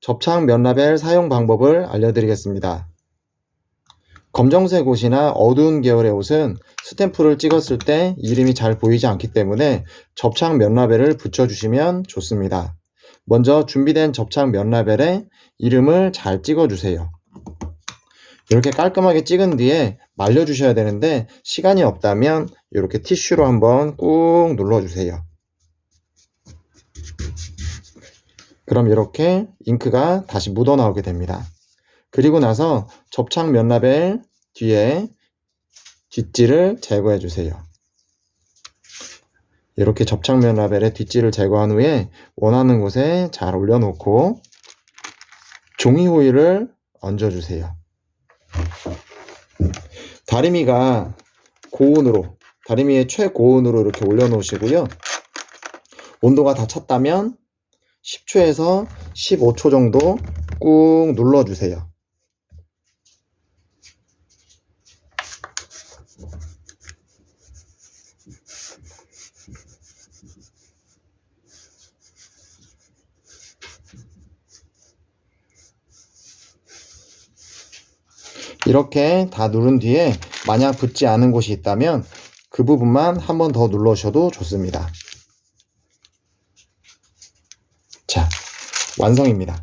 접착 면라벨 사용 방법을 알려드리겠습니다. 검정색 옷이나 어두운 계열의 옷은 스탬프를 찍었을 때 이름이 잘 보이지 않기 때문에 접착 면라벨을 붙여주시면 좋습니다. 먼저 준비된 접착 면라벨에 이름을 잘 찍어주세요. 이렇게 깔끔하게 찍은 뒤에 말려주셔야 되는데 시간이 없다면 이렇게 티슈로 한번 꾹 눌러주세요. 그럼 이렇게 잉크가 다시 묻어 나오게 됩니다. 그리고 나서 접착 면라벨 뒤에 뒷질을 제거해 주세요. 이렇게 접착 면 라벨의 뒷질을 제거한 후에 원하는 곳에 잘 올려놓고 종이 호일을 얹어주세요. 다리미가 고온으로, 다리미의 최고온으로 이렇게 올려놓으시고요. 온도가 다 찼다면 10초에서 15초 정도 꾹 눌러주세요. 이렇게 다 누른 뒤에 만약 붙지 않은 곳이 있다면 그 부분만 한 번 더 눌러주셔도 좋습니다. 완성입니다.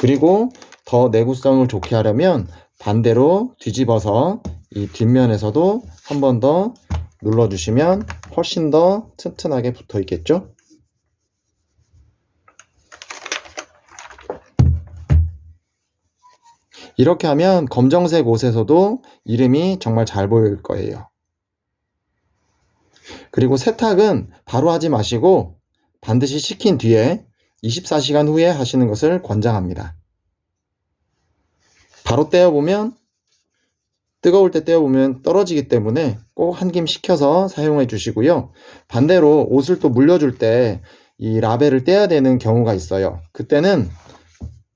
그리고 더 내구성을 좋게 하려면 반대로 뒤집어서 이 뒷면에서도 한 번 더 눌러주시면 훨씬 더 튼튼하게 붙어 있겠죠? 이렇게 하면 검정색 옷에서도 이름이 정말 잘 보일 거예요. 그리고 세탁은 바로 하지 마시고 반드시 식힌 뒤에 24시간 후에 하시는 것을 권장합니다. 바로 떼어보면 뜨거울 때 떼어보면 떨어지기 때문에 꼭 한 김 식혀서 사용해 주시고요. 반대로 옷을 또 물려줄 때 이 라벨을 떼야 되는 경우가 있어요. 그때는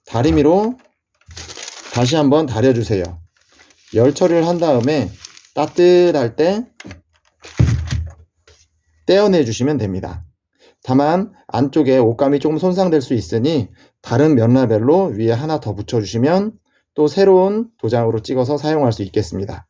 다리미로 다시 한번 다려주세요. 열 처리를 한 다음에 따뜻할 때 떼어내 주시면 됩니다. 다만 안쪽에 옷감이 조금 손상될 수 있으니 다른 면 라벨로 위에 하나 더 붙여주시면 또 새로운 도장으로 찍어서 사용할 수 있겠습니다.